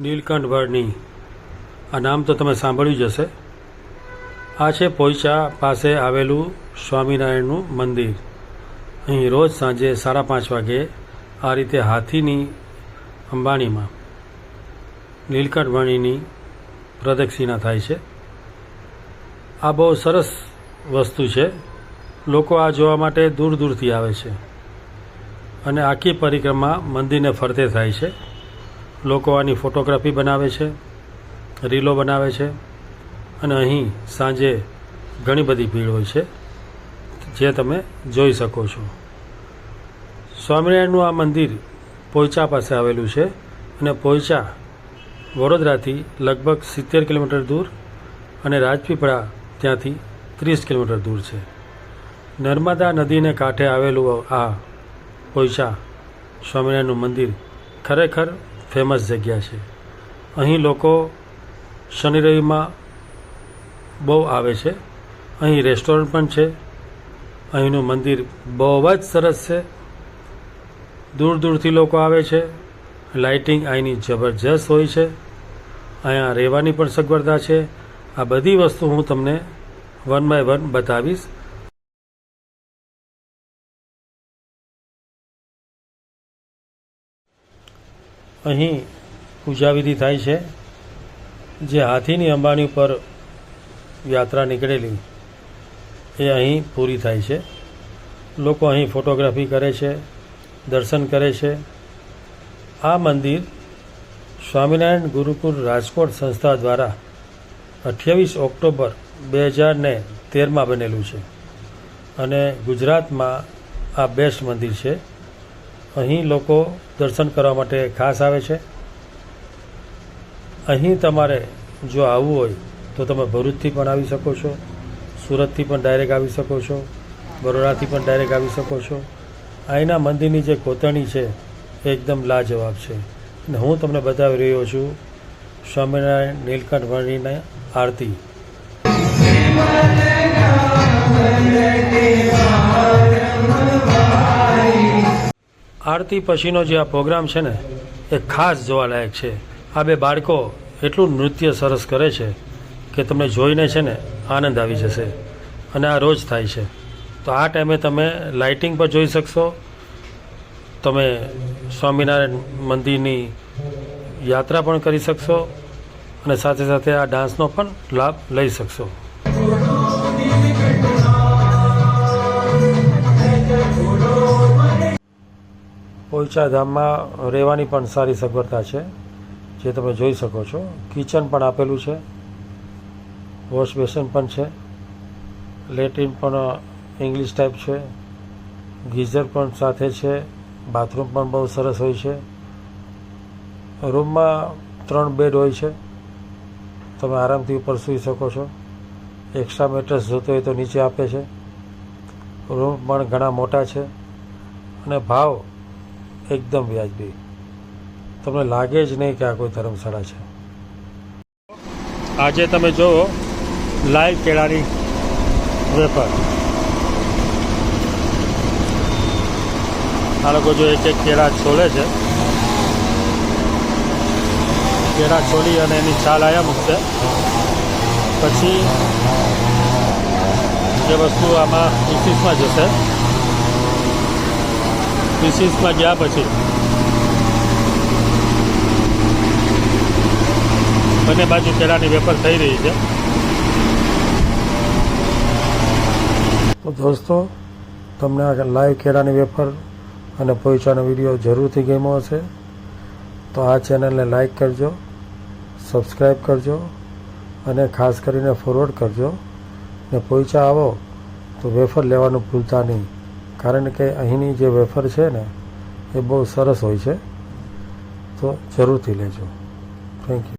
નીલકંઠ વર્ણી. આ નામ તો તમે સાંભળ્યું જ હશે. આ છે પોઈચા પાસે આવેલું સ્વામિનારાયણનું મંદિર. અહીં રોજ સાંજે સાડા પાંચ વાગે આ રીતે હાથીની અંબાણીમાં નીલકંઠ વર્ણીની પ્રદક્ષિણા થાય છે. આ બહુ સરસ વસ્તુ છે. લોકો આ જોવા માટે દૂર દૂરથી આવે છે. અને આખી પરિક્રમા મંદિરને ફરતે થાય છે. લોકો આની ફોટોગ્રાફી બનાવે છે, રીલો બનાવે છે અને અહીં સાંજે ઘણી બધી ભીડ હોય છે, જે તમે જોઈ શકો છો. સ્વામિનારાયણનું આ મંદિર પોઈચા પાસે આવેલું છે અને પોઈચા વડોદરાથી લગભગ સિત્તેર કિલોમીટર દૂર અને રાજપીપળા ત્યાંથી ત્રીસ કિલોમીટર દૂર છે. નર્મદા નદીને કાંઠે આવેલું આ પોઈચા સ્વામિનારાયણનું મંદિર ખરેખર ફેમસ જગ્યા છે. અહીં લોકો શનિ રવિમાં બહુ આવે છે. અહીં રેસ્ટોરન્ટ પણ છે. અહીંનું મંદિર બહુ જ સરસ છે. દૂર દૂરથી લોકો આવે છે. લાઇટિંગ અહીંની જબરજસ્ત હોય છે. અહીંયા રહેવાની પણ સગવડતા છે. આ બધી વસ્તુ હું તમને વન બાય વન બતાવીશ. અહીં પૂજાવિધિ થાય છે. જે હાથીની અંબાણી ઉપર યાત્રા નીકળેલી, એ અહીં પૂરી થાય છે. લોકો અહીં ફોટોગ્રાફી કરે છે, દર્શન કરે છે. આ મંદિર સ્વામિનારાયણ ગુરુકુળ રાજકોટ સંસ્થા દ્વારા અઠ્યાવીસ ઓક્ટોબર બે હજાર ને તેરમાં બનેલું છે. અને ગુજરાતમાં આ બેસ્ટ મંદિર છે. અહીં લોકો દર્શન કરવા માટે ખાસ આવે છે. અહીં તમારે જો આવવું હોય તો તમે ભરૂચથી પણ આવી શકો છો, સુરતથી પણ ડાયરેક્ટ આવી શકો છો, બરોડાથી પણ ડાયરેક્ટ આવી શકો છો. અહીંના મંદિરની જે કોતરણી છે, એ એકદમ લાજવાબ છે. અને હું તમને બતાવી રહ્યો છું સ્વામિનારાયણ, નીલકંઠ વર્ણીની આરતી. આરતી પછીનો જે આ પ્રોગ્રામ છે ને, એ ખાસ જોવાલાયક છે. આ બે બાળકો એટલું નૃત્ય સરસ કરે છે કે તમને જોઈને છે ને આનંદ આવી જશે અને આ રોજ થાય છે. તો આ ટાઈમે તમે લાઇટિંગ પર જોઈ શકશો. તમે સ્વામિનારાયણ મંદિરની યાત્રા પણ કરી શકશો અને સાથે સાથે આ ડાન્સનો પણ લાભ લઈ શકશો. પોઈચા ધામમાં રહેવાની પણ સારી સગવડતા છે, જે તમે જોઈ શકો છો. કિચન પણ આપેલું છે, વોશ બેસન પણ છે, લેટ્રિન પણ ઇંગ્લિશ ટાઈપ છે, ગીઝર પણ સાથે છે, બાથરૂમ પણ બહુ સરસ હોય છે. રૂમમાં ત્રણ બેડ હોય છે. તમે આરામથી ઉપર સૂઈ શકો છો. એક્સ્ટ્રા મેટ્રેસ જોતો હોય તો નીચે આપે છે. રૂમ પણ ઘણા મોટા છે અને ભાવ એકદમ વ્યાજબી. તમને લાગે જ નહીં કે આ કોઈ ધર્મશાળા છે. આજે તમે જુઓ લાઈવ કેળાની વેપાર આ લોકો જો એક એક કેળા છોલે છે. કેળા છોલી અને એની છાલ આયા મૂકશે. પછી જે વસ્તુ આમાં પીસીસમાં જશે. પીસીસમાં ગયા પછી બંને બાજુ કેળાની વેપાર થઈ રહી છે. તો દોસ્તો, તમને આ લાઈવ કેળાની વેફર અને પોઈચાનો વીડિયો જરૂરથી ગમ્યો હશે. તો આ ચેનલને લાઈક કરજો. સબસ્ક્રાઈબ કરજો અને ખાસ કરીને ફોરવર્ડ કરજો. ને પોઈચા આવો તો વેફર લેવાનું ભૂલતા નહીં. કારણ કે અહીંની જે વેફર છે ને, એ બહુ સરસ હોય છે. તો જરૂરથી લેજો. Thank you